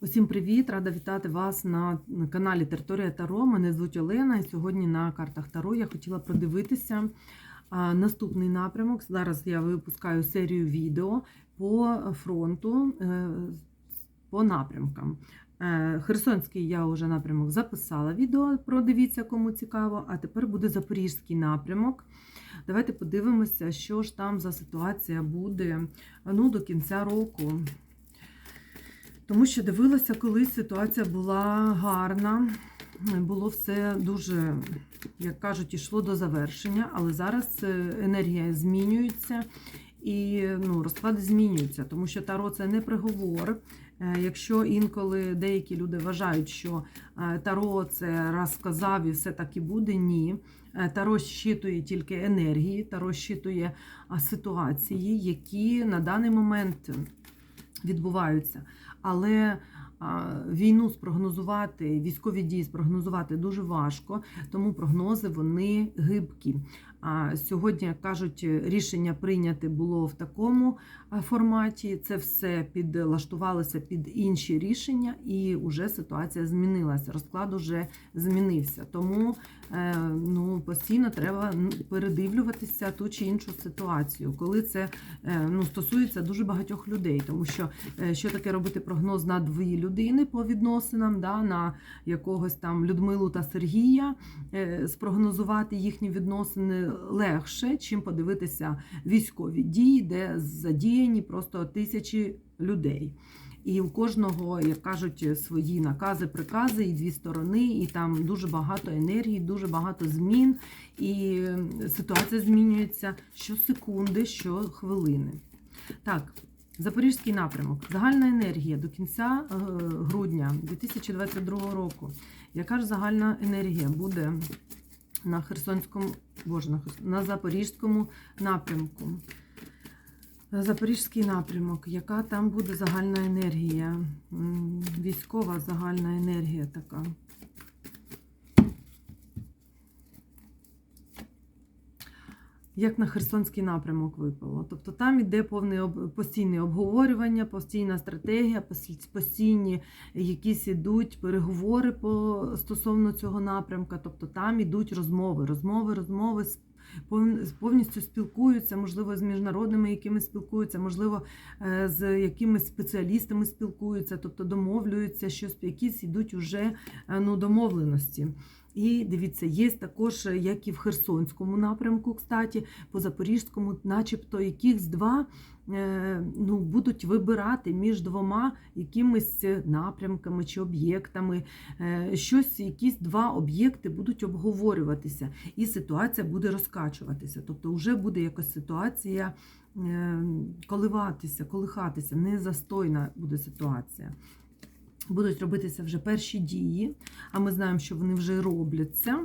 Усім привіт! Рада вітати вас на на каналі Територія Таро. Мене звуть Олена, і сьогодні на картах Таро я хотіла продивитися а, наступний напрямок. Зараз я випускаю серію відео по фронту, е, по напрямкам. Е, Херсонський я вже напрямок записала відео, продивіться, кому цікаво. А тепер буде Запорізький напрямок. Давайте подивимося, що ж там за ситуація буде ну, до кінця року. Тому що дивилася, коли ситуація була гарна, було все дуже, як кажуть, йшло до завершення, але зараз е, енергія змінюється і ну, розклади змінюються, тому що Таро це не приговор. Е, Якщо інколи деякі люди вважають, що е, Таро це раз сказав і все так і буде, ні. Таро щитує тільки енергії, Таро щитує ситуації, які на даний момент відбуваються. Але війну спрогнозувати, військові дії спрогнозувати дуже важко, тому прогнози вони гибкі. А сьогодні як кажуть, рішення прийняти було в такому форматі. Це все підлаштувалося під інші рішення, і вже ситуація змінилася. Розклад уже змінився. Тому ну, постійно треба передивлюватися ту чи іншу ситуацію, коли це е, ну, стосується дуже багатьох людей, тому що е, що таке робити прогноз на дві людини по відносинам, да, на якогось там Людмилу та Сергія, е, спрогнозувати їхні відносини легше, чим подивитися військові дії, де задіяні просто тисячі людей. І у кожного, як кажуть, свої накази, прикази, і дві сторони, і там дуже багато енергії, дуже багато змін, і ситуація змінюється щосекунди, щохвилини. Так, Запорізький напрямок. Загальна енергія до кінця е, грудня 2022 року. Яка ж загальна енергія буде на Херсонському, боже, на Запорізькому напрямку? Запорізький напрямок, яка там буде загальна енергія? Військова загальна енергія така. Як на Херсонський напрямок випало. Тобто там іде повне постійне обговорювання, постійна стратегія, постійні якісь ідуть переговори по стосовно цього напрямка. Тобто там ідуть розмови, розмови, розмови повністю спілкуються, можливо, з міжнародними якими спілкуються, можливо, е, з якимись спеціалістами спілкуються, тобто домовлюються, щось якісь ідуть уже е, ну, домовленості. І дивіться, є також, е, як і в Херсонському напрямку, кстати, по Запорізькому, начебто, якихось два е, ну, будуть вибирати між двома якимись напрямками чи об'єктами. Е, Щось, якісь два об'єкти будуть обговорюватися, і ситуація буде розкачуватися. Тобто, вже буде якась ситуація е, коливатися, колихатися, незастойна буде ситуація. Будуть робитися вже перші дії, а ми знаємо, що вони вже робляться.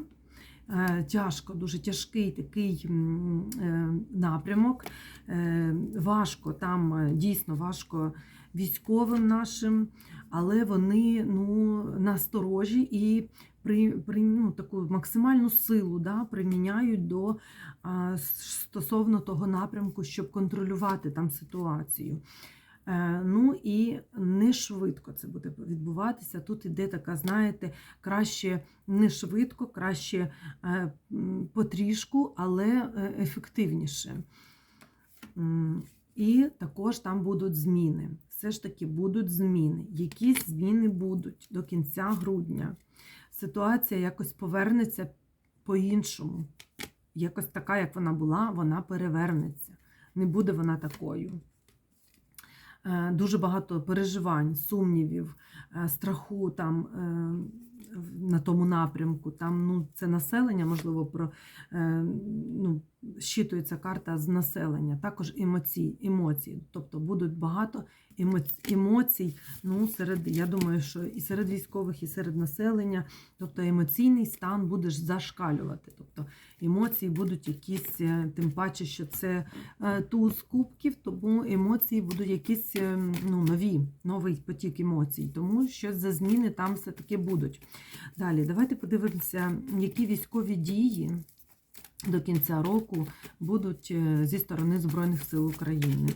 Е, Тяжко, дуже тяжкий такий е, напрямок. Е, Важко, там дійсно важко військовим нашим, але вони ну, насторожі і при, при ну, таку максимальну силу да, приміняють до стосовно того напрямку, щоб контролювати там ситуацію. Е, Ну і не швидко це буде відбуватися. Тут іде така, знаєте, краще не швидко, краще е, потрішку, але е, ефективніше. І також там будуть зміни. Все ж таки будуть зміни. Якісь зміни будуть до кінця грудня. Ситуація якось повернеться по-іншому. Якось така, як вона була, вона перевернеться. Не буде вона такою. Е, дуже багато переживань, сумнівів, е, страху там е, на тому напрямку. Там ну, це населення, можливо, про ну, щитується карта з населення, також емоцій, емоції. Тобто будуть багато емоцій, ну, серед, я думаю, що і серед військових, і серед населення. Тобто емоційний стан будеш зашкалювати. Тобто емоції будуть якісь, е, тим паче, що це е, туз кубків, тому емоції будуть якісь е, ну, нові, новий потік емоцій, тому що за зміни там все-таки будуть. Далі, давайте подивимося, які військові дії до кінця року будуть е, зі сторони Збройних сил України.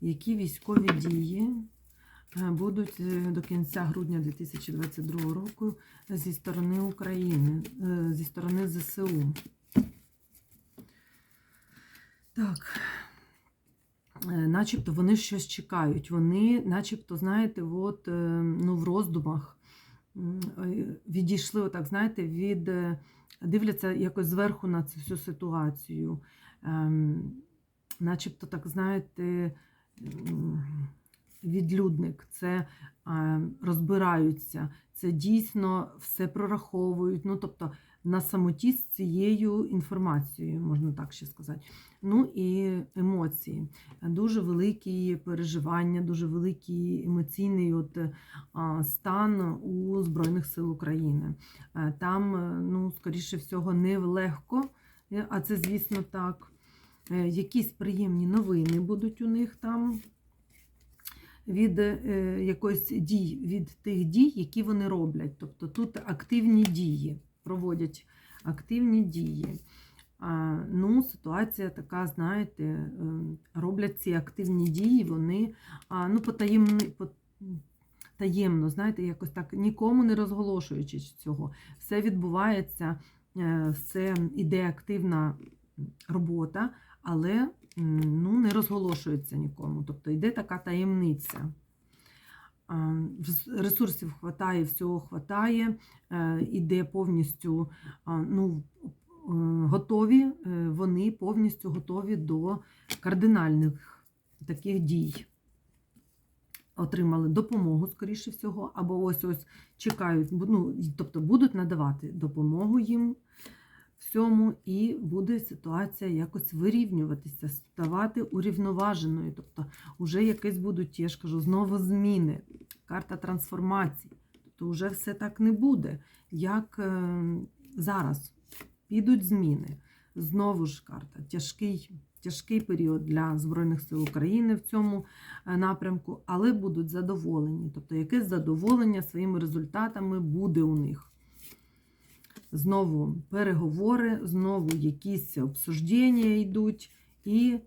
Які військові дії е, будуть е, до кінця грудня 2022 року зі сторони України, зі сторони ЗСУ. Так. Начебто вони щось чекають. Вони, начебто, знаєте, от, ну, в роздумах відійшли, отак, знаєте, від дивляться якось зверху на цю всю ситуацію. Ем, начебто, так, знаєте, відлюдник, це е, розбираються, це дійсно все прораховують. Ну, тобто на самоті з цією інформацією, можна так ще сказати. Ну і емоції. Дуже великі переживання, дуже великий емоційний от, стан у Збройних сил України. Е, Там, е, ну, скоріше всього, не легко, е, а це, звісно, так. Якісь приємні новини будуть у них там від якоїсь дій, від тих дій, які вони роблять. Тобто тут активні дії, проводять активні дії. Ну, ситуація така, знаєте, е, роблять ці активні дії, вони ну, потаємни, по- таємно, знаєте, якось так нікому не розголошуючи цього. Все відбувається, е, все іде активна робота, але ну, не розголошується нікому. Тобто йде така таємниця. Ресурсів хватає, всього хватає, е, іде повністю ну, е, готові, е, вони повністю готові до кардинальних таких дій. Отримали допомогу, скоріше всього, або ось ось чекають, ну, тобто будуть надавати допомогу їм всьому, і буде ситуація якось вирівнюватися, ставати урівноваженою. Тобто, вже якесь будуть, я ж кажу, знову зміни, карта трансформації. Тобто, вже все так не буде, як е, зараз. Підуть зміни. Знову ж карта. Тяжкий, тяжкий період для Збройних сил України в цьому е, напрямку, але будуть задоволені. Тобто, якесь задоволення своїми результатами буде у них. Знову переговори, знову якісь обсуждення йдуть, і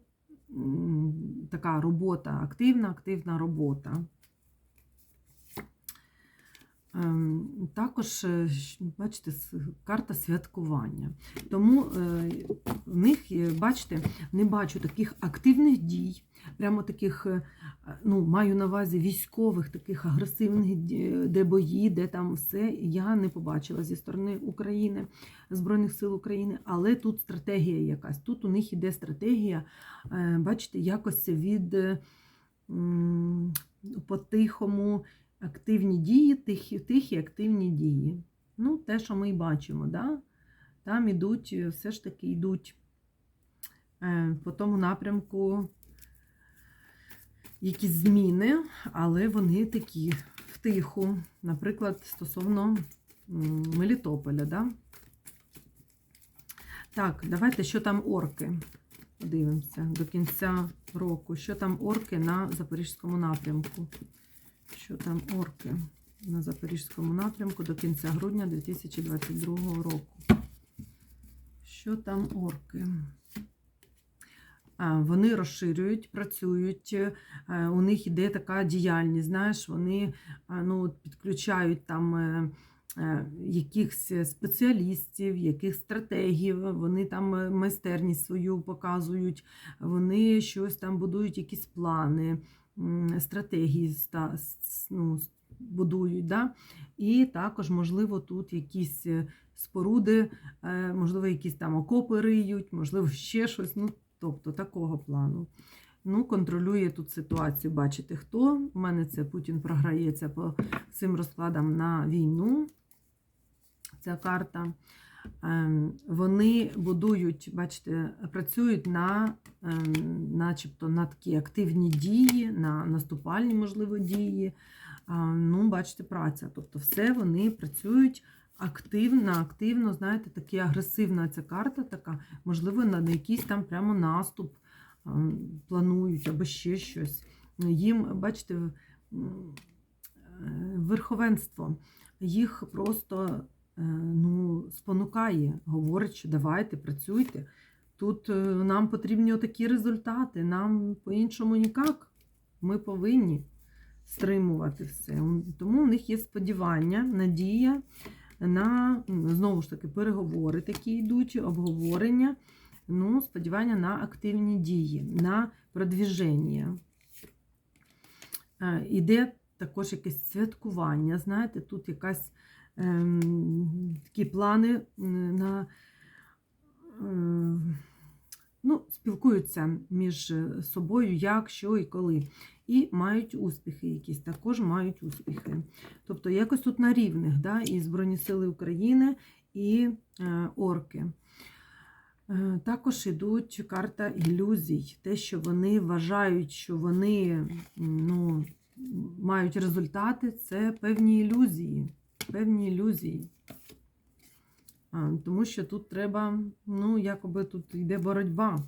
така робота, активна, активна робота. Ем, Також, е, бачите, карта святкування. Тому е, в них, бачите, не бачу таких активних дій, прямо таких, е, ну, маю на увазі військових, таких агресивних, ді- де бої, де там все. Я не побачила зі сторони України, Збройних сил України, але тут стратегія якась. Тут у них іде стратегія, е, бачите, якось від е, по-тихому активні дії, тихі, тихі активні дії. Ну, те, що ми і бачимо, да? там ідуть, е, все ж таки йдуть е, по тому напрямку якісь зміни, але вони такі втиху. Наприклад, стосовно Мелітополя. Да? Так, давайте, що там орки. Подивимося до кінця року. Що там орки на Запорізькому напрямку? Що там орки на Запорізькому напрямку до кінця грудня 2022 року? Що там орки? Вони розширюють, працюють, е, у них іде така діяльність, знаєш, вони ну, підключають там е, е, якихось спеціалістів, яких стратегів, вони там майстерність свою показують, вони щось там будують, якісь плани, стратегії ну, будують. Да? І також, можливо, тут якісь споруди, можливо, якісь там окопи риють, можливо, ще щось. Ну, тобто такого плану. Ну, контролює тут ситуацію. Бачите, хто? У мене це Путін програється по цим розкладам на війну. Ця карта. Ем, Вони будують, бачите, працюють на, ем, начебто, на такі активні дії, на наступальні, можливо, дії. Ну, бачите, праця. Тобто, все вони працюють активно, активно, знаєте, такі агресивна ця карта така, можливо, на якийсь там прямо наступ планують або ще щось. Їм, бачите, е, верховенство їх просто е, ну, спонукає, говорить, що давайте, працюйте. Тут е, нам потрібні такі результати, нам по-іншому ніяк. Ми повинні. стримувати все. Тому в них є сподівання, надія на знову ж таки переговори, такі йдуть, обговорення. Ну, сподівання на активні дії, на продвіження. Е, Іде також якесь святкування. Знаєте, тут якась ем, такі плани на е, ну, спілкуються між собою, як, що і коли. І мають успіхи якісь, також мають успіхи. Тобто якось тут на рівних, да, і Збройні Сили України, і е, орки. Е, Також ідуть карта ілюзій, те, що вони вважають, що вони ну, мають результати, це певні ілюзії. Певні ілюзії. Тому що тут треба, ну, якоби тут йде боротьба.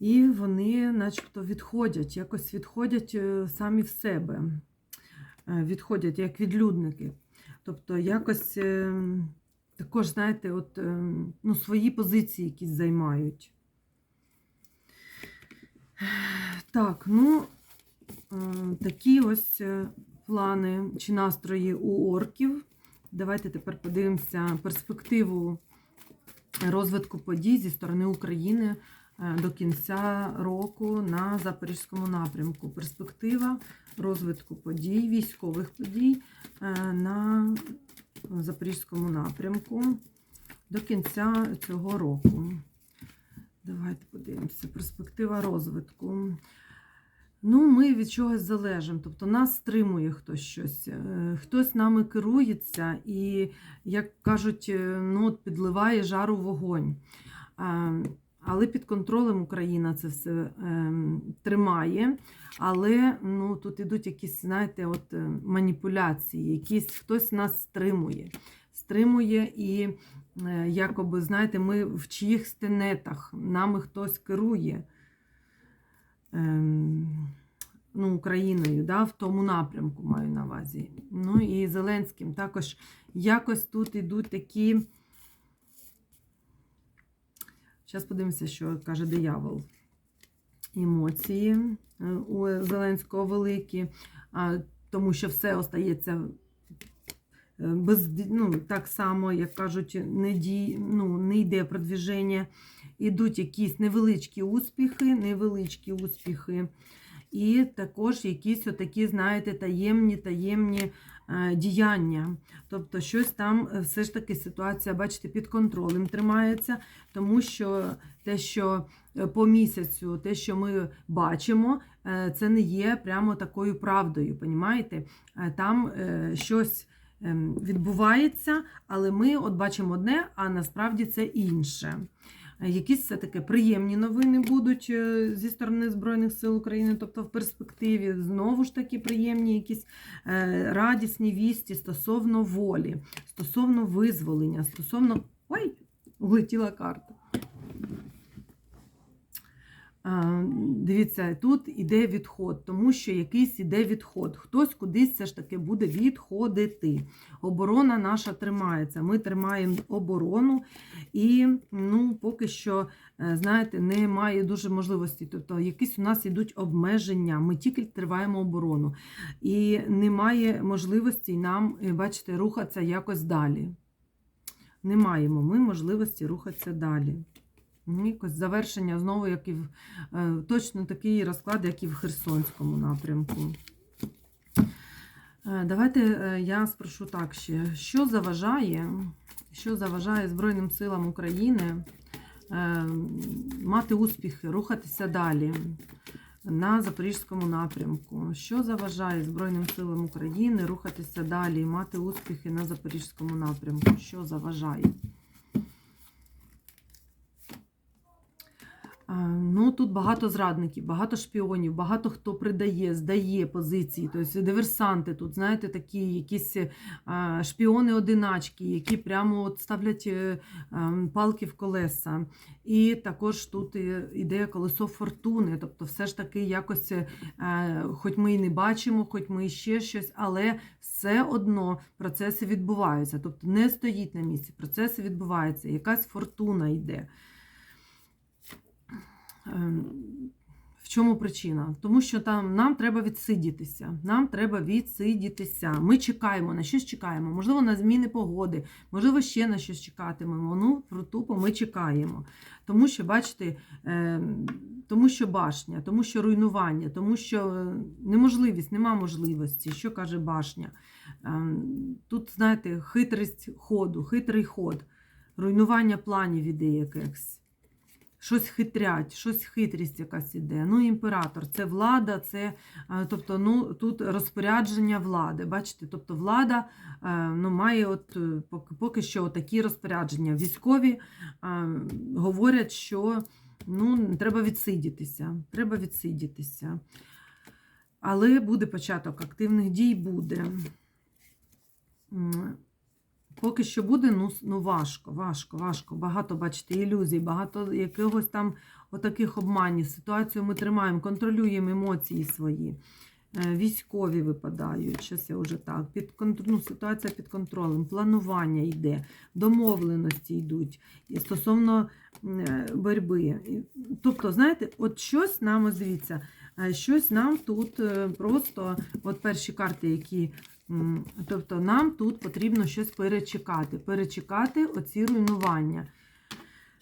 І вони начебто відходять, якось відходять е, самі в себе. Е, Відходять як відлюдники. Тобто якось е, також, знаєте, от, ну, свої позиції якісь займають. Так, ну, такі ось плани чи настрої у орків. Давайте тепер подивимося перспективу розвитку подій зі сторони України е, до кінця року на Запорізькому напрямку. Перспектива розвитку подій, військових подій е, на Запорізькому напрямку до кінця цього року. Давайте подивимося. Перспектива розвитку. Ну, ми від чогось залежимо, тобто нас стримує хтось щось, е, хтось нами керується і, як кажуть, е, ну, підливає жару вогонь. Але під контролем Україна це все е, тримає. Але ну, тут ідуть якісь, знаєте, от е, маніпуляції, якісь хтось нас стримує. Стримує і, е, якоби, знаєте, ми в чиїх стенетах, нами хтось керує ну, Україною, да, в тому напрямку маю на увазі. Ну і Зеленським також якось тут ідуть такі. Зараз подивимося, що каже диявол. Емоції е, у Зеленського великі, тому що все остається е, без, ну, так само, як кажуть, не, дій, ну, не йде продвіження. Ідуть якісь невеличкі успіхи, невеличкі успіхи. І також якісь отакі, знаєте, таємні, таємні е, діяння. Тобто, щось там е, все ж таки ситуація, бачите, під контролем тримається, тому що те, що е, по місяцю, те, що ми бачимо, це не є прямо такою правдою. Понімаєте? Там щось ем, відбувається, але ми от бачимо одне, а насправді це інше. Якісь все-таки приємні новини будуть е, зі сторони Збройних сил України, тобто в перспективі знову ж таки приємні якісь е, радісні вісті стосовно волі, стосовно визволення, стосовно. Ой, улетіла карта. Дивіться, тут іде відход, тому що якийсь іде відход. Хтось кудись все ж таки буде відходити. Оборона наша тримається. Ми тримаємо оборону, і ну, поки що, е, знаєте, немає дуже можливості. Тобто, якісь у нас йдуть обмеження. Ми тільки триваємо оборону. І немає можливості нам, е, бачите, рухатися якось далі. Не маємо ми можливості рухатися далі. Якось завершення знову, як і в е, точно такий розклад, як і в Херсонському напрямку. Е, Давайте е, я спрошу так ще, що заважає, що заважає Збройним силам України мати успіхи, рухатися далі на Запорізькому напрямку? Що заважає Збройним силам України рухатися далі мати успіхи на Запорізькому напрямку? Що заважає? А, Ну, тут багато зрадників, багато шпіонів, багато хто придає, здає позиції. Тобто диверсанти тут, знаєте, такі якісь а, шпіони-одиначки, які прямо от ставлять е, ем, палки в колеса. І також тут іде колесо фортуни. Тобто, все ж таки, якось, е, хоч ми і не бачимо, хоч ми і ще щось, але все одно процеси відбуваються. Тобто не стоїть на місці, процеси відбуваються, якась фортуна йде. Ем, В чому причина? Тому що там нам треба відсидітися. Нам треба відсидітися. Ми чекаємо, на щось чекаємо. Можливо, на зміни погоди, можливо, ще на щось чекатимемо. Ну, про тупо ми чекаємо. Тому що, бачите, е, тому що башня, тому що руйнування, тому що е, неможливість, нема можливості. Що каже башня? Е, Тут, знаєте, хитрість ходу, хитрий ход, руйнування планів іде якихось. Щось хитрять, щось хитрість якась іде. Ну, імператор це влада, це е, тобто, ну, тут розпорядження влади. Бачите, тобто влада е, ну, має от, е, поки, що такі розпорядження. Військові говорять, що ну, треба відсидітися. Треба відсидітися. Але буде початок активних дій буде. Поки що буде, ну, ну важко, важко, важко. Багато, бачите, ілюзій, багато якогось там отаких обманів. Ситуацію ми тримаємо, контролюємо емоції свої. Е, Військові випадають. Щас я вже так. Під ну, ситуація під контролем, планування йде, домовленості йдуть стосовно е, боротьби. Тобто, знаєте, от щось нам, дивіться, е, щось нам тут просто, от перші карти, які. Тобто нам тут потрібно щось перечекати, перечекати оці руйнування.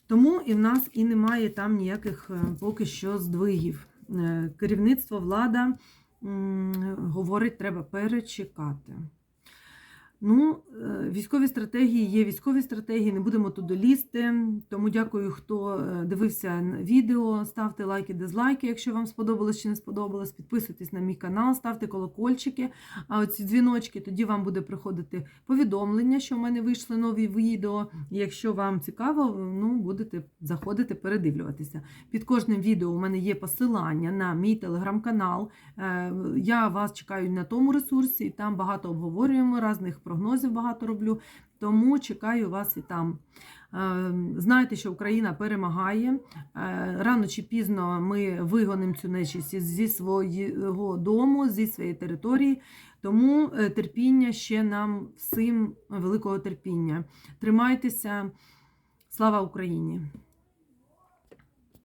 Тому і в нас і немає там ніяких е, поки що здвигів. Е, Керівництво, влада говорить, треба перечекати. Ну, е, військові стратегії є військові стратегії, не будемо туди лізти. Тому дякую, хто е, дивився відео. Ставте лайки, дизлайки, якщо вам сподобалось чи не сподобалось. Підписуйтесь на мій канал, ставте колокольчики, а оці дзвіночки, тоді вам буде приходити повідомлення, що в мене вийшли нові відео. Якщо вам цікаво, ну будете заходити, передивлюватися. Під кожним відео у мене є посилання на мій телеграм-канал. Е, Я вас чекаю на тому ресурсі, там багато обговорюємо, різних прогнозів багато роблю. Тому чекаю вас і там. Е, Знайте, що Україна перемагає. Е, Рано чи пізно ми вигонимо цю нечисть зі свого дому, зі своєї території. Тому е, терпіння ще нам всім великого терпіння. Тримайтеся. Слава Україні!